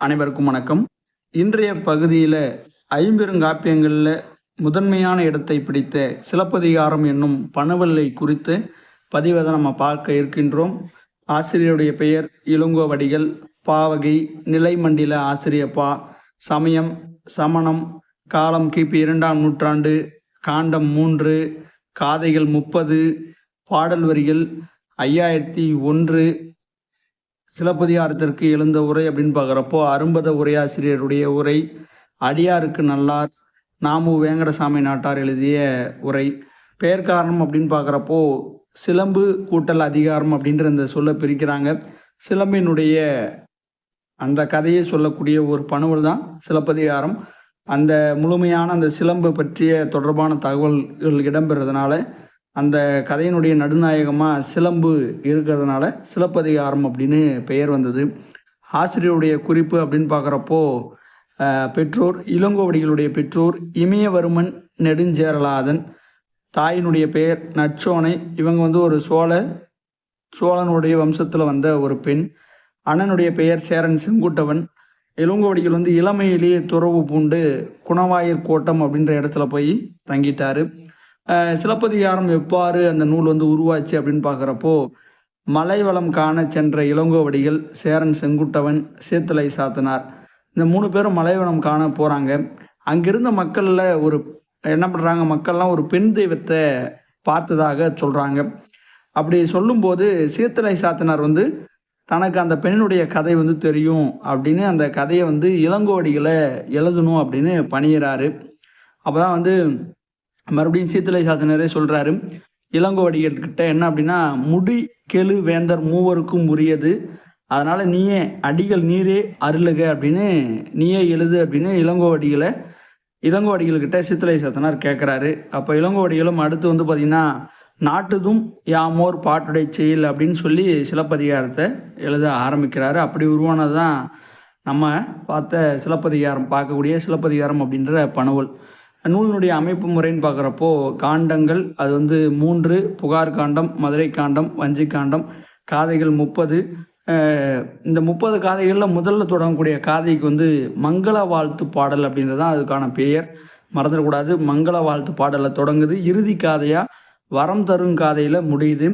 அனைவருக்கும் வணக்கம். இன்றைய பகுதியில் ஐம்பெருங்காப்பியங்களில் முதன்மையான இடத்தை பிடித்த சிலப்பதிகாரம் என்னும் பணவல்லை குறித்து பதிவதை நம்ம பார்க்க இருக்கின்றோம். ஆசிரியருடைய பெயர் இளங்கோவடிகள் பாவகை நிலைமண்டில ஆசிரியப்பா சமயம் சமணம் காலம் கிபி இரண்டாம் நூற்றாண்டு காண்டம் மூன்று காதைகள் முப்பது பாடல் வரிகள் ஐயாயிரத்தி ஒன்று சிலப்பதிகாரத்திற்கு எழுந்த உரை அப்படின்னு பார்க்குறப்போ அரும்பத உரையாசிரியருடைய உரை அடியாருக்கு நல்லார் நாமு வேங்கடசாமி நாட்டார் எழுதிய உரை. பெயர் காரணம் அப்படின்னு பார்க்குறப்போ சிலம்பு கூட்டல் அதிகாரம் அப்படின்ற இந்த சொல்ல பிரிக்கிறாங்க. சிலம்பினுடைய அந்த கதையை சொல்லக்கூடிய ஒரு பணுவல் தான் சிலப்பதிகாரம். அந்த முழுமையான அந்த சிலம்பு பற்றிய தொடர்பான தகவல்கள் இடம்பெறதுனால அந்த கதையினுடைய நடுநாயகமாக சிலம்பு இருக்கிறதுனால சிலப்பதிகாரம் அப்படின்னு பெயர் வந்தது. ஆசிரியருடைய குறிப்பு அப்படின்னு பார்க்குறப்போ பெற்றோர் இளங்கோவடிகளுடைய பெற்றோர் இமயவர்மன் நெடுஞ்சேரலாதன் தாயினுடைய பெயர் நச்சோனை இவங்க வந்து ஒரு சோழ சோழனுடைய வம்சத்தில் வந்த ஒரு பெண். அண்ணனுடைய பெயர் சேரன் செங்குட்டவன். இளங்கோவடிகள் வந்து இளமையிலேயே துறவு பூண்டு குணவாயர் கோட்டம் அப்படின்ற இடத்துல போய் தங்கிட்டாரு. சிலப்பதிகாரம் எவ்வாறு அந்த நூல் வந்து உருவாச்சு அப்படின்னு பார்க்குறப்போ மலை வளம் காண சென்ற இளங்கோவடிகள் சேரன் செங்குட்டவன் சேத்தலை சாத்தனார். இந்த மூணு பேரும் மலைவளம் காண போகிறாங்க அங்கிருந்த மக்களில் ஒரு என்ன பண்ணுறாங்க மக்கள்லாம் ஒரு பெண் தெய்வத்தை பார்த்ததாக சொல்கிறாங்க அப்படி சொல்லும்போது சீத்தலை சாத்தனார் வந்து தனக்கு அந்த பெண்ணுடைய கதை வந்து தெரியும் அப்படின்னு அந்த கதையை வந்து இளங்கோவடிகளை எழுதணும் அப்படின்னு பணியிறாரு. அப்போ தான் வந்து மறுபடியும் சீத்தலை சாத்தனரே சொல்கிறாரு இளங்கோவடிகிட்ட என்ன அப்படின்னா முடி கெழு வேந்தர் மூவருக்கும் உரியது. அதனால் நீயே அடிகள் நீரே அருளுக அப்படின்னு நீயே எழுது அப்படின்னு இளங்கோவடிகளை இளங்கோவடிகள்கிட்ட சித்தலை சாத்தனார் கேட்குறாரு அப்போ இளங்கோவடிகளும் அடுத்து வந்து பார்த்திங்கன்னா நாட்டுதும் யாமோர் பாட்டுடை செயல் அப்படின்னு சொல்லி சிலப்பதிகாரத்தை எழுத ஆரம்பிக்கிறாரு. அப்படி உருவானது தான் நம்ம பார்த்த சிலப்பதிகாரம் பார்க்கக்கூடிய சிலப்பதிகாரம் அப்படின்ற பனவல் நூலினுடைய அமைப்பு முறைன்னு பார்க்குறப்போ காண்டங்கள் அது வந்து மூன்று புகார் காண்டம் மதுரை காண்டம் வஞ்சி காண்டம் காதைகள் முப்பது. இந்த முப்பது காதைகளில் முதல்ல தொடங்கக்கூடிய காதைக்கு வந்து மங்கள வாழ்த்து பாடல் அப்படின்றது தான் அதுக்கான பெயர். மறந்துடக்கூடாது மங்கள வாழ்த்து பாடலில் தொடங்குது. இறுதி காதையாக வரம் தரும் காதையில் முடியுது.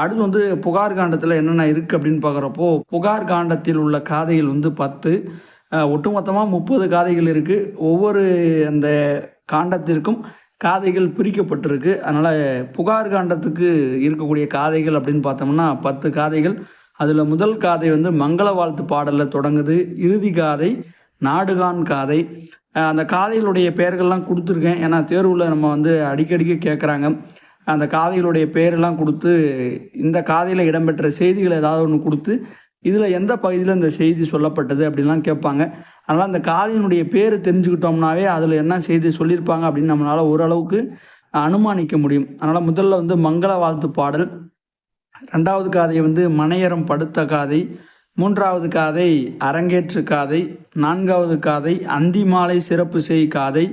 அடுத்து வந்து புகார் காண்டத்தில் என்னென்ன இருக்குது அப்படின்னு பார்க்குறப்போ புகார் காண்டத்தில் உள்ள காதைகள் வந்து பத்து. ஒட்டுமொத்தமாக முப்பது காதைகள் இருக்குது ஒவ்வொரு அந்த காண்டத்திற்கும் காதைகள் பிரிக்கப்பட்டிருக்கு. அதனால் புகார் காண்டத்துக்கு இருக்கக்கூடிய காதைகள் அப்படின்னு பார்த்தோம்னா பத்து காதைகள். அதில் முதல் காதை வந்து மங்கள வாழ்த்து பாடலில் தொடங்குது. இறுதி காதை நாடுகான் காதை. அந்த காதைகளுடைய பெயர்கள்லாம் கொடுத்துருக்கேன். ஏன்னா தேர்வில் நம்ம வந்து அடிக்கடிக்கு கேட்குறாங்க அந்த காதைகளுடைய பெயரெல்லாம் கொடுத்து இந்த காதையில் இடம்பெற்ற செய்திகள் ஏதாவது ஒன்று கொடுத்து இதில் எந்த பகுதியில் இந்த செய்தி சொல்லப்பட்டது அப்படின்லாம் கேட்பாங்க. அதனால் அந்த காதையினுடைய பேர் தெரிஞ்சுக்கிட்டோம்னாவே அதில் என்ன செய்தி சொல்லியிருப்பாங்க அப்படின்னு நம்மளால் ஓரளவுக்கு அனுமானிக்க முடியும். அதனால் முதல்ல வந்து மங்கள வாழ்த்து பாடல். ரெண்டாவது காதை வந்து மனையரம் படுத்த காதை. மூன்றாவது காதை அரங்கேற்று காதை. நான்காவது காதை அந்தி மாலை சிறப்பு செய் காதை.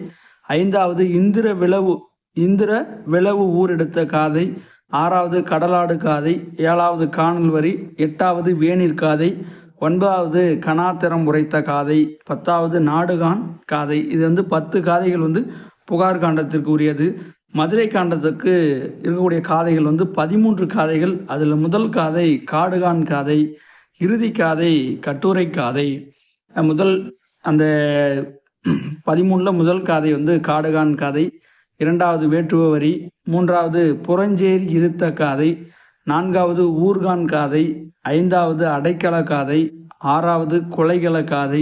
ஐந்தாவது இந்திர விளவு இந்திர விளவு ஊரெடுத்த காதை. ஆறாவது கடலாடு காதை ஏழாவது காணல் வரி எட்டாவது வேநீர் காதை ஒன்பதாவது கனாத்திரம் உரைத்த காதை பத்தாவது நாடுகான் காதை. இது வந்து பத்து காதைகள் வந்து புகார் காண்டத்திற்கு உரியது மதுரை காண்டத்துக்கு இருக்கக்கூடிய காதைகள் வந்து பதிமூன்று காதைகள். அதில் முதல் காதை காடுகான் காதை இறுதி காதை கட்டுரை காதை. முதல் அந்த பதிமூணில் முதல் காதை வந்து காடுகான் காதை. இரண்டாவது வேற்றுவ வரி மூன்றாவது புறஞ்சேரி இருத்த காதை நான்காவது ஊர்கான் காதை ஐந்தாவது அடைக்கல காதை ஆறாவது கொலைகள காதை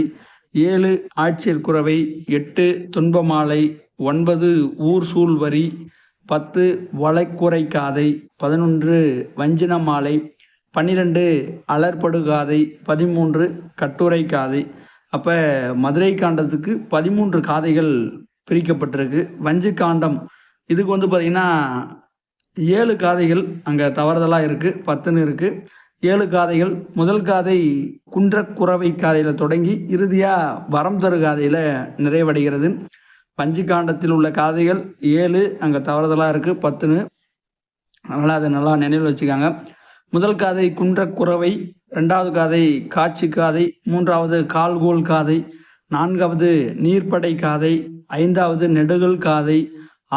ஏழு ஆட்சியர் குறவை எட்டு துன்பமாலை ஒன்பது ஊர் சூழ் வரி பத்து வளைக்குறை காதை பதினொன்று வஞ்சின மாலை பன்னிரெண்டு அலர்படு காதை பதிமூன்று கட்டுரை காதை. அப்போ மதுரை காண்டத்துக்கு பதிமூன்று காதைகள் பிரிக்கப்பட்டிருக்கு. வஞ்சி காண்டம் இதுக்கு வந்து பார்த்திங்கன்னா ஏழு காதைகள் அங்கே தவறுதலாக இருக்குது பத்துன்னு இருக்குது ஏழு காதைகள் முதல் காதை குன்றக்குறவை காதையில் தொடங்கி இறுதியாக வரம் தரு காதையில் நிறைவடைகிறது. பஞ்சு காண்டத்தில் உள்ள காதைகள் ஏழு அங்கே தவறுதலாக இருக்குது பத்துன்னு. அதனால் அதை நல்லா நினைவில் வச்சுக்காங்க. முதல் காதை குன்றக்குறவை ரெண்டாவது காதை காட்சி காதை மூன்றாவது கால்கோல் காதை நான்காவது நீர்ப்படை காதை ஐந்தாவது நெடுகல் காதை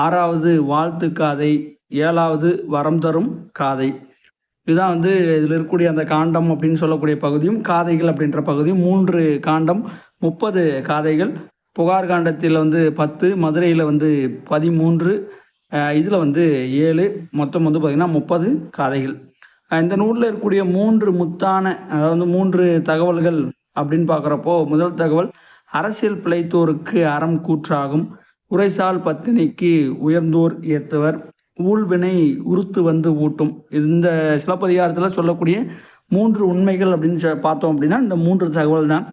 ஆறாவது வாழ்த்து காதை ஏழாவது வரம் தரும் காதை. இதுதான் வந்து இதில் இருக்கக்கூடிய அந்த காண்டம் அப்படின்னு சொல்லக்கூடிய பகுதியும் காதைகள் அப்படின்ற பகுதியும் மூன்று காண்டம் முப்பது காதைகள். புகார் காண்டத்தில் வந்து பத்து மதுரையில் வந்து பதிமூன்று இதில் வந்து ஏழு மொத்தம் வந்து பார்த்திங்கன்னா முப்பது காதைகள். இந்த நூலில் இருக்கக்கூடிய மூன்று முத்தான அதாவது மூன்று தகவல்கள் அப்படின்னு பார்க்குறப்போ முதல் தகவல் அரசியல் பிழைத்தோருக்கு அறம் கூற்றாகும். உரைசால் பத்தினிக்கு உயர்ந்தோர் ஏத்தவர். ஊழ்வினை உறுத்து வந்து ஊட்டும். இந்த சிலப்பதிகாரத்தில் சொல்லக்கூடிய மூன்று உண்மைகள் அப்படின்னு சொ- பார்த்தோம் அப்படின்னா இந்த மூன்று தகவல் தான்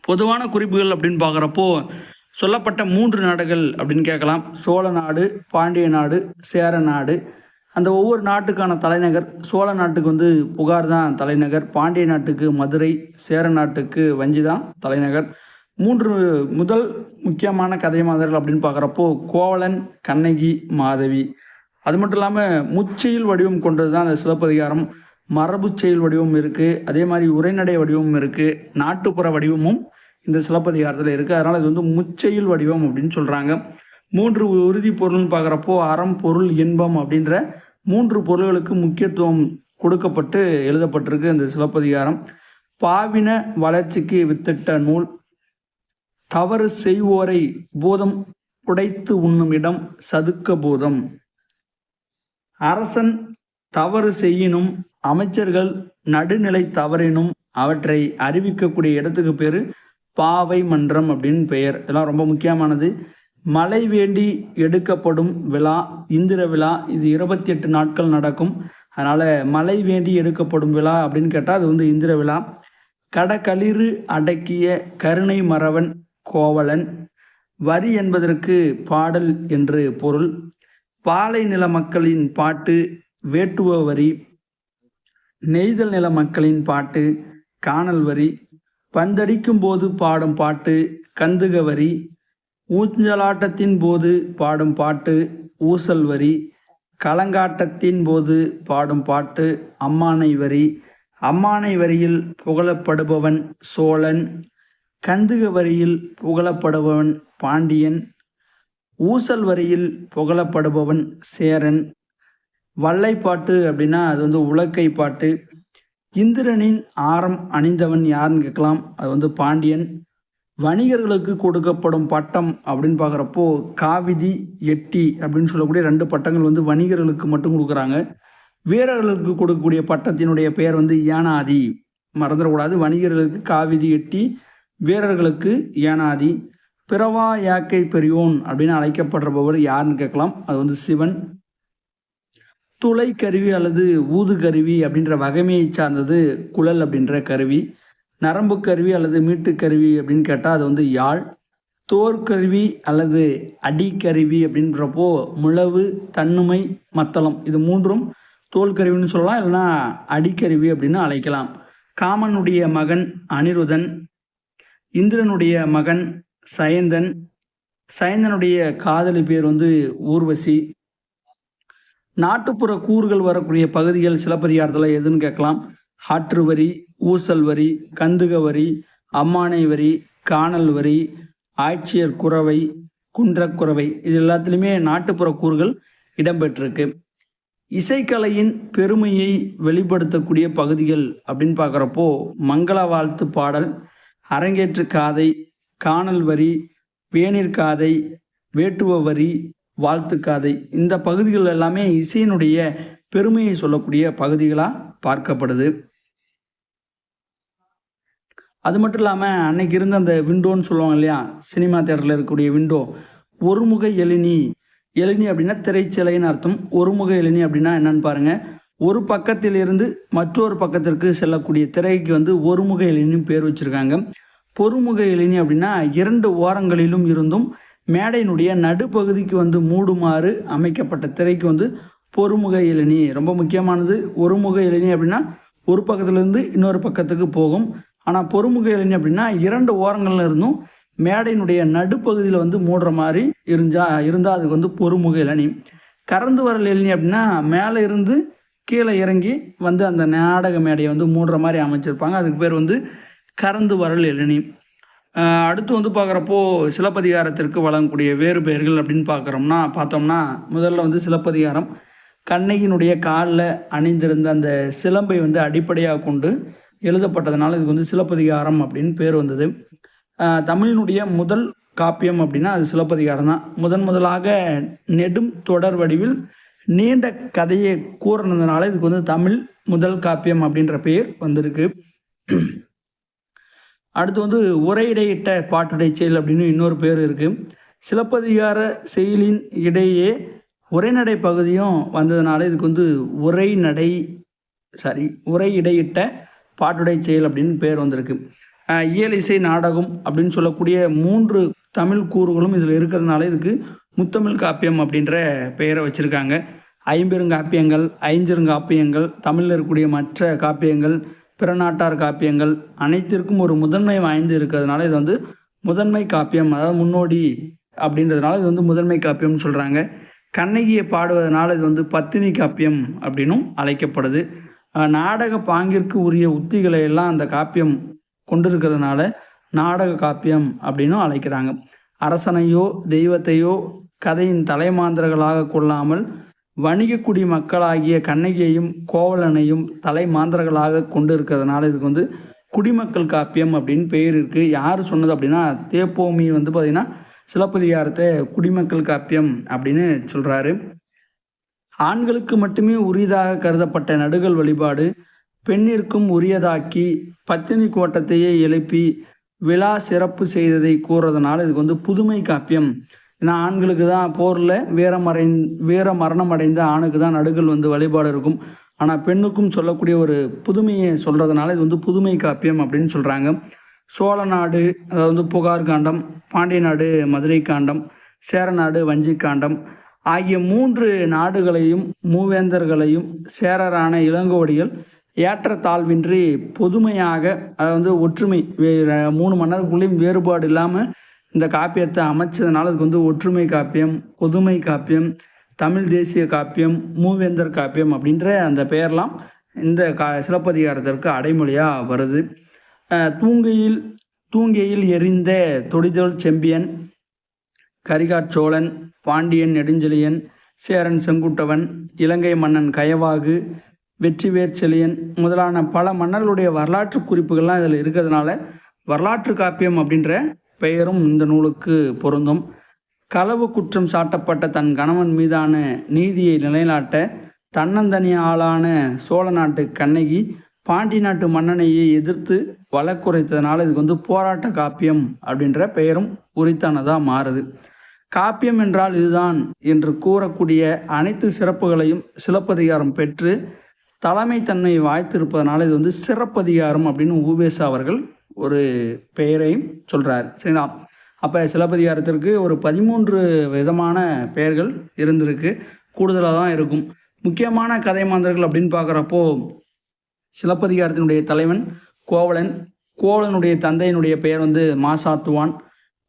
பொதுவான குறிப்புகள் அப்படின்னு பார்க்குறப்போ சொல்லப்பட்ட மூன்று நாடுகள் அப்படின்னு கேட்கலாம். சோழ நாடு பாண்டிய நாடு சேர நாடு. அந்த ஒவ்வொரு நாட்டுக்கான தலைநகர் சோழ நாட்டுக்கு வந்து புகார் தான் தலைநகர். பாண்டிய நாட்டுக்கு மதுரை சேர நாட்டுக்கு வஞ்சி தான் தலைநகர். மூன்று முதல் முக்கியமான கதை மாதர்கள் அப்படின்னு பார்க்குறப்போ கோவலன் கண்ணகி மாதவி. அது மட்டும் இல்லாமல் முச்செயல் வடிவம் கொண்டது தான் அந்த சிலப்பதிகாரம் மரபு செயல் வடிவம் இருக்குது அதே மாதிரி உரைநடை வடிவமும் இருக்குது நாட்டுப்புற வடிவமும் இந்த சிலப்பதிகாரத்தில் இருக்குது அதனால் இது வந்து முச்செயல் வடிவம் அப்படின்னு சொல்கிறாங்க மூன்று உறுதி பொருள்னு பார்க்குறப்போ அறம் பொருள் இன்பம் அப்படின்ற மூன்று பொருள்களுக்கு முக்கியத்துவம் கொடுக்கப்பட்டு எழுதப்பட்டிருக்கு இந்த சிலப்பதிகாரம் பாவின வளர்ச்சிக்கு வித்திட்ட நூல். தவறு செய்வோரை பூதம் உடைத்து உண்ணும் இடம் சதுக்க பூதம். அரசன் தவறு செய்யினும் அமைச்சர்கள் நடுநிலை தவறினும் அவற்றை அறிவிக்கக்கூடிய இடத்துக்கு பேர் பாவை மன்றம் அப்படின்னு பெயர். இதெல்லாம் ரொம்ப முக்கியமானது. மழை வேண்டி எடுக்கப்படும் விழா இந்திர விழா இது இருபத்தி எட்டு நாட்கள் நடக்கும். அதனால் மழை வேண்டி எடுக்கப்படும் விழா அப்படின்னு கேட்டால் அது வந்து இந்திர விழா. கடகளிறு அடக்கிய கருணை மறவன் கோவலன். வரி என்பதற்கு பாடல் என்று பொருள். பாலை நில மக்களின் பாட்டு வேட்டுவ வரி. நெய்தல் நில மக்களின் பாட்டு காணல் வரி. பந்தடிக்கும் போது பாடும் பாட்டு கந்துக வரி. ஊஞ்சலாட்டத்தின் போது பாடும் பாட்டு ஊசல் வரி. களங்காட்டத்தின் போது பாடும் பாட்டு அம்மானை வரி. அம்மானை வரியில் புகழப்படுபவன் சோழன். கந்துக வரியில் புகழப்படுபவன் பாண்டியன் ஊசல் வரியில் புகழப்படுபவன் சேரன். வல்லைப்பாட்டு அப்படின்னா அது வந்து உலக்கை பாட்டு. இந்திரனின் ஆரம் அணிந்தவன் யாருன்னு கேட்கலாம். அது வந்து பாண்டியன். வணிகர்களுக்கு கொடுக்கப்படும் பட்டம் அப்படின்னு பார்க்குறப்போ காவிதி எட்டி அப்படின்னு சொல்லக்கூடிய ரெண்டு பட்டங்கள் வந்து வணிகர்களுக்கு மட்டும் கொடுக்குறாங்க. வீரர்களுக்கு கொடுக்கக்கூடிய பட்டத்தினுடைய பெயர் வந்து யானாதி. மறந்துடக்கூடாது. வணிகர்களுக்கு காவிதி எட்டி வீரர்களுக்கு ஏனாதி பிறவா யாக்கை பெரியோன் அப்படின்னு அழைக்கப்படுறபவர் யாருன்னு கேட்கலாம். அது வந்து சிவன். துளை கருவி அல்லது ஊது கருவி அப்படின்ற வகைமையை சார்ந்தது குழல் அப்படின்ற கருவி. நரம்பு கருவி அல்லது மீட்டு கருவி அப்படின்னு கேட்டால் அது வந்து யாழ். தோற்கருவி அல்லது அடிக்கருவி அப்படின்றப்போ முழவு தன்னுமை மத்தளம் இது மூன்றும் தோல் கருவின்னு சொல்லலாம். இல்லைன்னா அடிக்கருவி அப்படின்னு அழைக்கலாம். காமனுடைய மகன் அனிருதன் இந்திரனுடைய மகன் சயந்தன். சயந்தனுடைய காதலி பேர் வந்து ஊர்வசி. நாட்டுப்புற கூறுகள் வரக்கூடிய பகுதிகள் சிலப்பதிகாரத்தில் எதுன்னு கேட்கலாம். ஆற்று வரி ஊசல் வரி கந்துக வரி அம்மானை வரி காணல் வரி ஆட்சியர் குறவை குன்றக்குறவை இது எல்லாத்துலேயுமே நாட்டுப்புற கூறுகள் இடம்பெற்றிருக்கு. இசைக்கலையின் பெருமையை வெளிப்படுத்தக்கூடிய பகுதிகள் அப்படின்னு பார்க்குறப்போ மங்கள வாழ்த்து பாடல் அரங்கேற்று காதை காணல் வரி வேணிற் காதை வேட்டுவ வரி வாழ்த்து காதை. இந்த பகுதிகள் எல்லாமே இசையினுடைய பெருமையை சொல்லக்கூடிய பகுதிகளாக பார்க்கப்படுது. அது மட்டும் இல்லாமல் அன்னைக்கு இருந்த அந்த விண்டோன்னு சொல்லுவாங்க இல்லையா? சினிமா தேட்டரில் இருக்கக்கூடிய விண்டோ. ஒருமுக எழினி. எழினி அப்படின்னா திரைச்சிலைன்னு அர்த்தம். ஒருமுக எழினி அப்படின்னா என்னன்னு பாருங்கள் ஒரு பக்கத்தில் இருந்து மற்றொரு பக்கத்திற்கு செல்லக்கூடிய திரைக்கு வந்து ஒருமுக எழினின்னு பேர் வச்சிருக்காங்க. பொறுமுக எழினி அப்படின்னா இரண்டு ஓரங்களிலும் இருந்தும் மேடையினுடைய நடுப்பகுதிக்கு வந்து மூடுமாறு அமைக்கப்பட்ட திரைக்கு வந்து பொறுமுக இளநி ரொம்ப முக்கியமானது. ஒருமுக இளநி அப்படின்னா ஒரு பக்கத்துலேருந்து இன்னொரு பக்கத்துக்கு போகும். ஆனால் பொறுமுக இளநி அப்படின்னா இரண்டு ஓரங்களில் இருந்தும் மேடையினுடைய நடுப்பகுதியில் வந்து மூடுற மாதிரி இருந்தால் இருந்தால் அதுக்கு வந்து பொறுமுக இளநி கறந்து வரல் இளநி அப்படின்னா மேலே இருந்து கீழே இறங்கி வந்து அந்த நாடக மேடையை வந்து மூடுற மாதிரி அமைச்சிருப்பாங்க. அதுக்கு பேர் வந்து கறந்து வரல் எழுனி அடுத்து வந்து பார்க்குறப்போ சிலப்பதிகாரத்திற்கு வழங்கக்கூடிய வேறு பெயர்கள் அப்படின்னு பார்க்குறோம்னா பார்த்தோம்னா முதல்ல வந்து சிலப்பதிகாரம். கண்ணகியினுடைய காலில் அணிந்திருந்த அந்த சிலம்பை வந்து அடிப்படையாக கொண்டு எழுதப்பட்டதுனால இதுக்கு வந்து சிலப்பதிகாரம் அப்படின்னு பேர் வந்தது. தமிழினுடைய முதல் காப்பியம் அப்படின்னா அது சிலப்பதிகாரம் தான். முதன் முதலாக நெடும் தொடர் வடிவில் நீண்ட கதையை கூறினதுனால இதுக்கு வந்து தமிழ் முதல் காப்பியம் அப்படின்ற பெயர் வந்திருக்கு. அடுத்து வந்து உரையிடையிட்ட பாட்டுடை செயல் அப்படின்னு இன்னொரு பேர் இருக்கு. சிலப்பதிகார செயலின் இடையே உரைநடை பகுதியும் வந்ததுனால இதுக்கு வந்து உரைநடை சாரி உரை இடையிட்ட பாட்டுடை செயல் அப்படின்னு பேர் வந்திருக்கு. இயல் இசை நாடகம் அப்படின்னு சொல்லக்கூடிய மூன்று தமிழ் கூறுகளும் இதில் இருக்கிறதுனால இதுக்கு முத்தமிழ் காப்பியம் அப்படின்ற பெயரை வச்சுருக்காங்க. ஐம்பெருங்காப்பியங்கள் ஐஞ்சிருங்காப்பியங்கள் தமிழில் இருக்கக்கூடிய மற்ற காப்பியங்கள் பிற நாட்டார் காப்பியங்கள் அனைத்திற்கும் ஒரு முதன்மை வாய்ந்து இருக்கிறதுனால இது வந்து முதன்மை காப்பியம். அதாவது முன்னோடி அப்படின்றதுனால இது வந்து முதன்மை காப்பியம்னு சொல்கிறாங்க கண்ணகியை பாடுவதனால இது வந்து பத்தினி காப்பியம் அப்படின்னும் அழைக்கப்படுது. நாடக பாங்கிற்கு உரிய உத்திகளை எல்லாம் அந்த காப்பியம் கொண்டிருக்கிறதுனால நாடக காப்பியம் அப்படின்னும் அழைக்கிறாங்க. அரசனையோ தெய்வத்தையோ கதையின் தலைமாந்தர்களாக கொள்ளாமல் வணிகக்குடி மக்களாகிய கண்ணகியையும் கோவலனையும் தலைமாந்தர்களாக கொண்டு இருக்கிறதுனால இதுக்கு வந்து குடிமக்கள் காப்பியம் அப்படின்னு பெயர் இருக்குது யார் சொன்னது அப்படின்னா தேப்போமி வந்து பார்த்திங்கன்னா சிலப்பதிகாரத்தை குடிமக்கள் காப்பியம் அப்படின்னு சொல்கிறாரு ஆண்களுக்கு மட்டுமே உரியதாக கருதப்பட்ட நடுகள் வழிபாடு பெண்ணிற்கும் உரியதாக்கி பத்தினி கோட்டத்தையே எழுப்பி விழா சிறப்பு செய்ததை கூறுறதுனால இதுக்கு வந்து புதுமை காப்பியம் ஏன்னா ஆண்களுக்கு தான் போரில் வீரமறை வீர மரணம் அடைந்த ஆணுக்கு தான் நடுகள் வந்து வழிபாடு இருக்கும். ஆனால் பெண்ணுக்கும் சொல்லக்கூடிய ஒரு புதுமையை சொல்கிறதுனால இது வந்து புதுமை காப்பியம் அப்படின்னு சொல்கிறாங்க சோழ நாடு அதாவது வந்து புகார் காண்டம் பாண்டிய நாடு மதுரை காண்டம் சேரநாடு வஞ்சி காண்டம் ஆகிய மூன்று நாடுகளையும் மூவேந்தர்களையும் சேரரான இளங்கோடிகள் ஏற்றத்தாழ்வின்றி பொதுமையாக அதாவது ஒற்றுமை மூணு மன்னர்களையும் வேறுபாடு இல்லாமல் இந்த காப்பியத்தை அமைச்சதுனால அதுக்கு வந்து ஒற்றுமை காப்பியம் பொதுமை காப்பியம் தமிழ் தேசிய காப்பியம் மூவேந்தர் காப்பியம் அப்படின்ற அந்த பெயர்லாம் இந்த கா சிலப்பதிகாரத்திற்கு அடைமொழியாக வருது. தூங்கையில் தூங்கையில் எரிந்த தொடிதொல் செம்பியன் கரிகாச்சோழன் பாண்டியன் நெடுஞ்செழியன் சேரன் செங்குட்டவன் இலங்கை மன்னன் கயவாகு வெற்றிவேர் செழியன் முதலான பல மன்னர்களுடைய வரலாற்று குறிப்புகள்லாம் இதில் இருக்கிறதுனால வரலாற்று காப்பியம் அப்படின்ற பெயரும் இந்த நூலுக்கு பொருந்தும். களவு குற்றம் சாட்டப்பட்ட தன் கணவன் மீதான நீதியை நிலைநாட்ட தன்னந்தனி ஆளான சோழ நாட்டு கண்ணகி பாண்டி நாட்டு மன்னனையை எதிர்த்து வழக்குரைத்ததுனால இதுக்கு வந்து போராட்ட காப்பியம் அப்படின்ற பெயரும் உரித்தானதாக மாறுது. காப்பியம் என்றால் இதுதான் என்று கூறக்கூடிய அனைத்து சிறப்புகளையும் சிலப்பதிகாரம் பெற்று தலைமைத்தன்மை வாய்த்திருப்பதனால இது வந்து சிறப்பதிகாரம் அப்படின்னு ஊவேசா அவர்கள் ஒரு பெயரையும் சொல்கிறார் சரிங்களா? அப்போ சிலப்பதிகாரத்திற்கு ஒரு பதிமூன்று விதமான பெயர்கள் இருந்திருக்கு. கூடுதலாக தான் இருக்கும். முக்கியமான கதை மாந்தர்கள் அப்படின்னு பார்க்குறப்போ சிலப்பதிகாரத்தினுடைய தலைவன் கோவலன் கோவலனுடைய தந்தையினுடைய பெயர் வந்து மாசாத்துவான்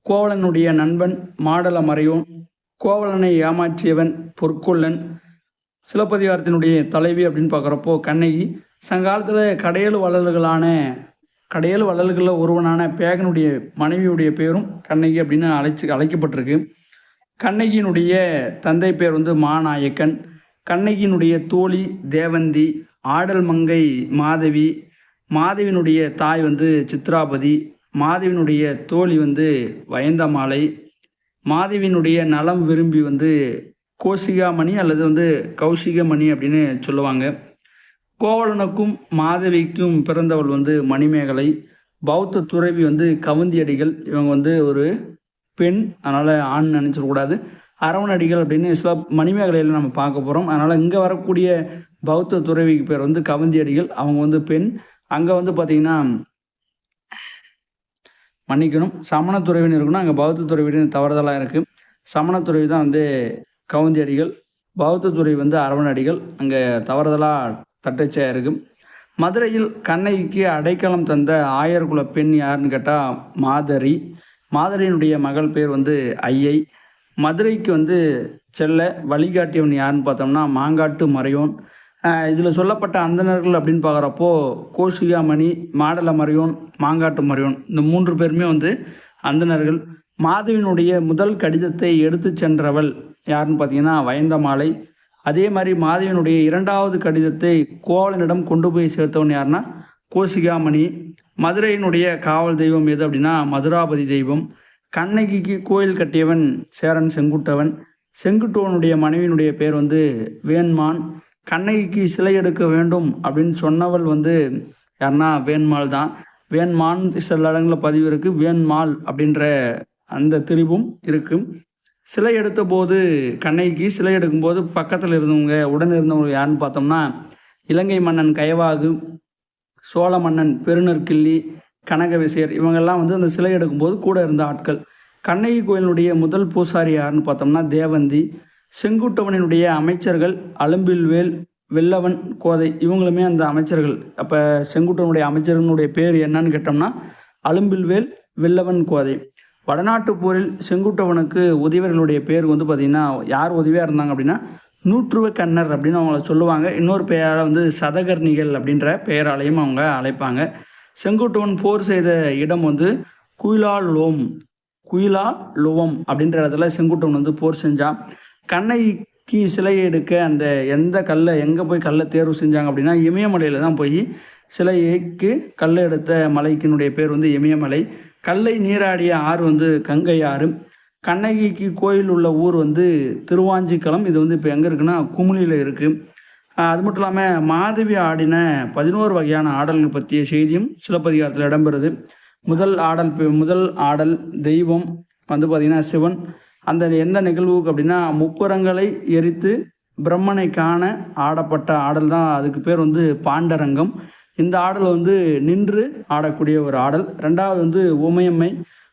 கோவலனுடைய நண்பன் மாடல மறையோன் கோவலனை ஏமாற்றியவன் பொற்கொள்ளன் சிலப்பதிகாரத்தினுடைய தலைவி அப்படின்னு பார்க்குறப்போ கண்ணகி சங்காலத்தில் கடையல் வள்ளல்களான கடையல் வள்ளல்களில் ஒருவனான பேகனுடைய மனைவியுடைய பேரும் கண்ணகி அப்படின்னு அழைச்சி அழைக்கப்பட்டிருக்கு. கண்ணகியினுடைய தந்தை பேர் வந்து மாநாயக்கன். கண்ணகியினுடைய தோழி தேவந்தி ஆடல் மங்கை மாதவி மாதவியினுடைய தாய் வந்து சித்ராபதி மாதவியினுடைய தோழி வந்து வயந்தமாலை மாதவியினுடைய நலம் விரும்பி வந்து கோசிகாமணி அல்லது வந்து கௌசிகமணி அப்படின்னு சொல்லுவாங்க. கோவலனுக்கும் மாதவிக்கும் பிறந்தவள் வந்து மணிமேகலை. பௌத்த துறவி வந்து கவுந்தியடிகள். இவங்க வந்து ஒரு பெண். அதனால் ஆண் நினச்சிடக்கூடாது அரவணடிகள் அப்படின்னு சில மணிமேகலையில் நம்ம பார்க்க போகிறோம் அதனால் இங்கே வரக்கூடிய பௌத்த துறவிக்கு பேர் வந்து கவுந்தியடிகள். அவங்க வந்து பெண். அங்கே வந்து பார்த்திங்கன்னா மன்னிக்கணும். சமண துறவின்னு இருக்கணும் அங்கே பௌத்த துறவின்னு தவறுதலாக இருக்குது சமண துறவி தான் வந்து கவுந்தியடிகள். பௌத்த துறவி வந்து அரவணடிகள் அங்கே தவறுதலாக தட்டச்சையாக இருக்குது மதுரையில் கண்ணகிக்கு அடைக்கலம் தந்த ஆயர்குல பெண் யாருன்னு கேட்டால் மாதரி. மாதரியினுடைய மகள் பேர் வந்து ஐயை. மதுரைக்கு வந்து செல்ல வழிகாட்டியவன் யாருன்னு பார்த்தோம்னா மாங்காட்டு மறையோன். இதில் சொல்லப்பட்ட அந்தணர்கள் அப்படின்னு பார்க்குறப்போ கோஷிகாமணி மாடல மறையோன் மாங்காட்டு மறையோன் இந்த மூன்று பேருமே வந்து அந்தணர்கள். மாதவியினுடைய முதல் கடிதத்தை எடுத்து சென்றவள் யாருன்னு பார்த்தீங்கன்னா வயந்தமாலை. அதே மாதிரி மாதவியினுடைய இரண்டாவது கடிதத்தை கோவலனிடம் கொண்டு போய் சேர்த்தவன் யாருன்னா கோசிகாமணி. மதுரையினுடைய காவல் தெய்வம் எது அப்படின்னா மதுராபதி தெய்வம். கண்ணகிக்கு கோயில் கட்டியவன் சேரன் செங்குட்டவன். செங்குட்டுவனுடைய மனைவியினுடைய பேர் வந்து வேண்மான். கண்ணகிக்கு சிலை எடுக்க வேண்டும் அப்படின்னு சொன்னவள் வந்து யாருன்னா வேண்மாள் தான். வேண்மான் சில இடங்களில் பதிவு இருக்கு. வேண்மாள் அப்படின்ற அந்த திரிவும் இருக்கும் சிலை எடுத்த போது கண்ணகிக்கு சிலை எடுக்கும்போது பக்கத்தில் இருந்தவங்க உடன் இருந்தவங்க யாருன்னு பார்த்தோம்னா இலங்கை மன்னன் கயவாகு சோழ மன்னன் பெருநற்கிள்ளி கனக விசையர் இவங்கெல்லாம் வந்து அந்த சிலை எடுக்கும்போது கூட இருந்த ஆட்கள். கண்ணகி கோயிலுடைய முதல் பூசாரி யாருன்னு பார்த்தோம்னா தேவந்தி. செங்குட்டவனினுடைய அமைச்சர்கள் அலும்பில்வேல் வெள்ளவன் கோதை இவங்களுமே அந்த அமைச்சர்கள். அப்போ செங்குட்டவனுடைய அமைச்சர்களுடைய பேர் என்னன்னு கேட்டோம்னா அலும்பில்வேல் வெள்ளவன் கோதை. வடநாட்டு போரில் செங்குட்டவனுக்கு உதவியர்களுடைய பேர் வந்து பார்த்திங்கன்னா யார் உதவியாக இருந்தாங்க அப்படின்னா நூற்றுவ கண்ணர் அப்படின்னு அவங்கள சொல்லுவாங்க. இன்னொரு பெயரால் வந்து சதகர்ணிகள் அப்படின்ற பெயராலையும் அவங்க அழைப்பாங்க. செங்குட்டுவன் போர் செய்த இடம் வந்து குயிலா லோம் குயிலா லோவம் அப்படின்ற இடத்துல செங்குட்டுவன் வந்து போர் செஞ்சான். கண்ணைக்கு சிலையை எடுக்க அந்த எந்த கல்லை எங்கே போய் கல்லை தேர்வு செஞ்சாங்க அப்படின்னா இமயமலையில் தான் போய் சிலைக்கு கல்லை எடுத்த மலைக்கினுடைய பேர் வந்து இமயமலை. கல்லை நீராடிய ஆறு வந்து கங்கை ஆறு. கண்ணகிக்கு கோயில் உள்ள ஊர் வந்து திருவாஞ்சிக்கலம். இது வந்து இப்போ எங்கே இருக்குன்னா குமுளியில் இருக்குது அது மட்டும் இல்லாமல் மாதவி ஆடின பதினோரு வகையான ஆடல்கள் பற்றிய செய்தியும் சிலப்பதிகாரத்தில் இடம்பெறுது. முதல் ஆடல் முதல் ஆடல் தெய்வம் வந்து பார்த்திங்கன்னா சிவன். அந்த எந்த நிகழ்வுக்கு அப்படின்னா முப்புறங்களை எரித்து பிரம்மனை காண ஆடப்பட்ட ஆடல் தான் அதுக்கு பேர் வந்து பாண்டரங்கம். இந்த ஆடல் வந்து நின்று ஆடக்கூடிய ஒரு ஆடல். ரெண்டாவது வந்து உமையம்மை.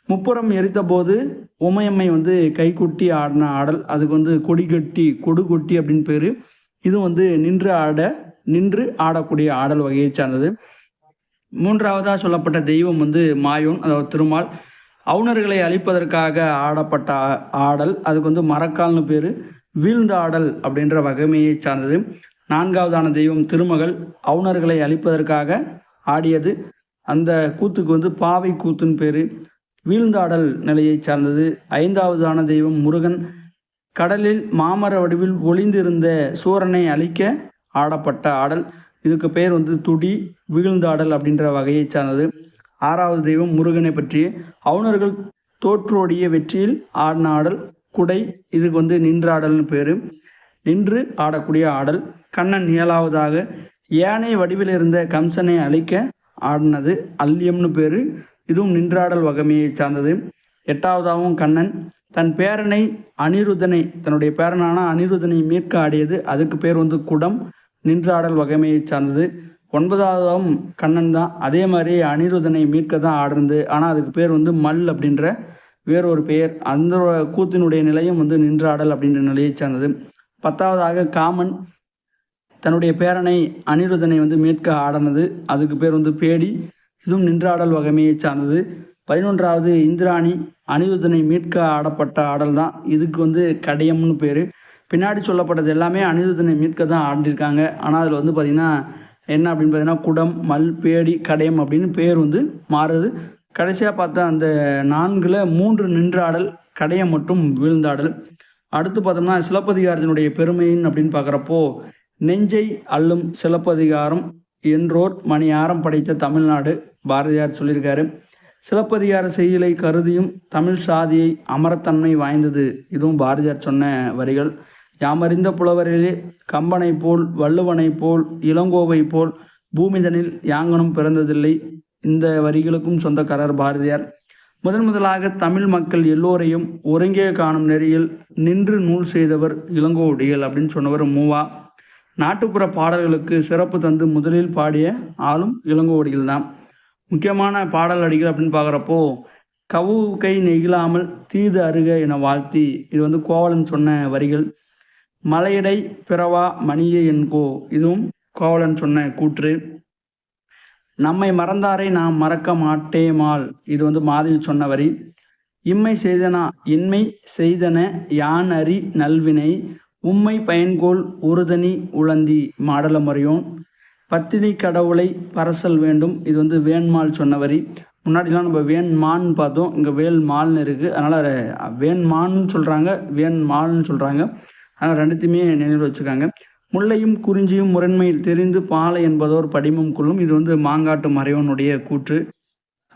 முப்புறம் எரித்த போது உமையம்மை வந்து கைக்குட்டி ஆடின ஆடல். அதுக்கு வந்து கொடி கட்டி கொடு கொட்டி அப்படின்னு பேர். இது வந்து நின்று ஆட நின்று ஆடக்கூடிய ஆடல் வகையை சார்ந்தது. மூன்றாவதாக சொல்லப்பட்ட தெய்வம் வந்து மாயோன் அதாவது திருமால். அவுணர்களை அழிப்பதற்காக ஆடப்பட்ட ஆடல். அதுக்கு வந்து மரக்கால்னு பேர். வீழ்ந்த ஆடல் அப்படின்ற வகைமையை சார்ந்தது. நான்காவதான தெய்வம் திருமகள் அவுணர்களை அழிப்பதற்காக ஆடியது. அந்த கூத்துக்கு வந்து பாவை கூத்துன்னு பேர். வீழ்ந்தாடல் நிலையை சார்ந்தது. ஐந்தாவதான தெய்வம் முருகன் கடலில் மாமர வடிவில் ஒளிந்திருந்த சூரனை அழிக்க ஆடப்பட்ட ஆடல். இதுக்கு பெயர் வந்து துடி வீழ்ந்தாடல் அப்படின்ற வகையை சார்ந்தது. ஆறாவது தெய்வம் முருகனை பற்றி அவுணர்கள் தோற்றோடிய வெற்றியில் ஆடின ஆடல். குடை இதுக்கு வந்து நின்றாடல்னு பேர். நின்று ஆடக்கூடிய ஆடல். கண்ணன் ஏழாவதாக யானை வடிவில் இருந்த கம்சனை அழிக்க ஆடினது அல்யம்னு பேர். இதுவும் நின்றாடல் வகைமையை சார்ந்தது. எட்டாவதாகவும் கண்ணன் தன் பேரனை அனிருதனை தன்னுடைய பேரனான அனிருதனை மீட்க ஆடியது. அதுக்கு பேர் வந்து குடம் நின்றாடல் வகைமையை சார்ந்தது. ஒன்பதாவதாகவும் கண்ணன் தான் அதே மாதிரி அனிருதனை மீட்க தான் ஆடுறது ஆனால் அதுக்கு பேர் வந்து மல் அப்படின்ற வேறொரு பெயர். அந்த கூத்தினுடைய நிலையும் வந்து நின்றாடல் அப்படின்ற நிலையை சார்ந்தது. பத்தாவதாக காமன் தன்னுடைய பேரனை அனிருதனை வந்து மீட்க ஆடினது. அதுக்கு பேர் வந்து பேடி. இதுவும் நின்றாடல் வகைமையை சார்ந்தது. பதினொன்றாவது இந்திராணி அனிருதனை மீட்க ஆடப்பட்ட ஆடல் தான். இதுக்கு வந்து கடையம்னு பேர். பின்னாடி சொல்லப்பட்டது எல்லாமே அனிருதனை மீட்க தான் ஆடிருக்காங்க ஆனால் அதில் வந்து பார்த்திங்கன்னா என்ன அப்படின்னு பார்த்தீங்கன்னா குடம் மல் பேடி கடையம் அப்படின்னு பேர் வந்து மாறுது. கடைசியாக பார்த்தா அந்த நான்கில் மூன்று நின்றாடல் கடையம் மட்டும் விழுந்தாடல். அடுத்து பார்த்தோம்னா சிலப்பதிகாரத்தினுடைய பெருமையின் அப்படின்னு பார்க்குறப்போ நெஞ்சை அள்ளும் சிலப்பதிகாரம் என்றோர் மணியாரம் படைத்த தமிழ்நாடு பாரதியார் சொல்லியிருக்காரு. சிலப்பதிகார செய்யலை கருதியும் தமிழ் சாதியை அமரத்தன்மை வாய்ந்தது. இதுவும் பாரதியார் சொன்ன வரிகள். யாமறிந்த புலவரிலே கம்பனை போல் வள்ளுவனை போல் இளங்கோவை போல் பூமிதனில் யாங்கனும் பிறந்ததில்லை. இந்த வரிகளுக்கும் சொந்தக்காரர் பாரதியார். முதன் முதலாக தமிழ் மக்கள் எல்லோரையும் ஒருங்கே காணும் நெறியில் நின்று நூல் செய்தவர் இளங்கோவடிகள் அப்படின்னு சொன்னவர் மூவா. நாட்டுப்புற பாடல்களுக்கு சிறப்பு தந்து முதலில் பாடிய ஆளும் இளங்கோவடிகள் தான் முக்கியமான பாடல் அடிகள் அப்படின்னு பார்க்குறப்போ கவு கை நெகிழாமல் தீது அருக என வாழ்த்தி இது வந்து கோவலன் சொன்ன வரிகள். மலையடை பிறவா மணியே என்கோ இதுவும் கோவலன் சொன்ன கூற்று. நம்மை மறந்தாரை நாம் மறக்க மாட்டேமால் இது வந்து மாதவி சொன்ன வரி. இம்மை செய்தனா இன்மை செய்தன யான் அறி நல்வினை. உம்மை பயன்கோள் உறுதனி உழந்தி மாடலமறியோன். பத்தினி கடவுளை பரசல் வேண்டும். இது வந்து வேண்மாள் சொன்ன வரி முன்னாடிலாம் நம்ம வேண்மான்னு பார்த்தோம். இங்கே வேல்மால்னு இருக்குது அதனால் வேண்மான்னு சொல்கிறாங்க வேண்மால்னு சொல்கிறாங்க அதனால் ரெண்டுத்தையுமே நினைவில் வச்சுக்காங்க முல்லையும் குறிஞ்சியும் முரண்மையில் தெரிந்து பாலை என்பதோர் படிமம் கொள்ளும். இது வந்து மாங்காட்டு மறைவனுடைய கூற்று.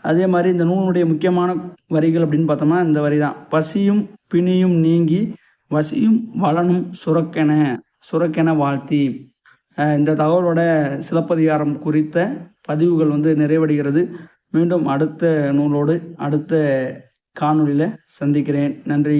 அதே மாதிரி இந்த நூலுடைய முக்கியமான வரிகள் அப்படின்னு பார்த்தோம்னா இந்த வரி தான் பசியும் பிணியும் நீங்கி வசியும் வளனும் சுரக்கென சுரக்கென வாழ்த்தி. இந்த தகவலோட சிலப்பதிகாரம் குறித்த பதிவுகள் வந்து நிறைவடைகிறது. மீண்டும் அடுத்த நூலோடு அடுத்த காணொளியில் சந்திக்கிறேன். நன்றி.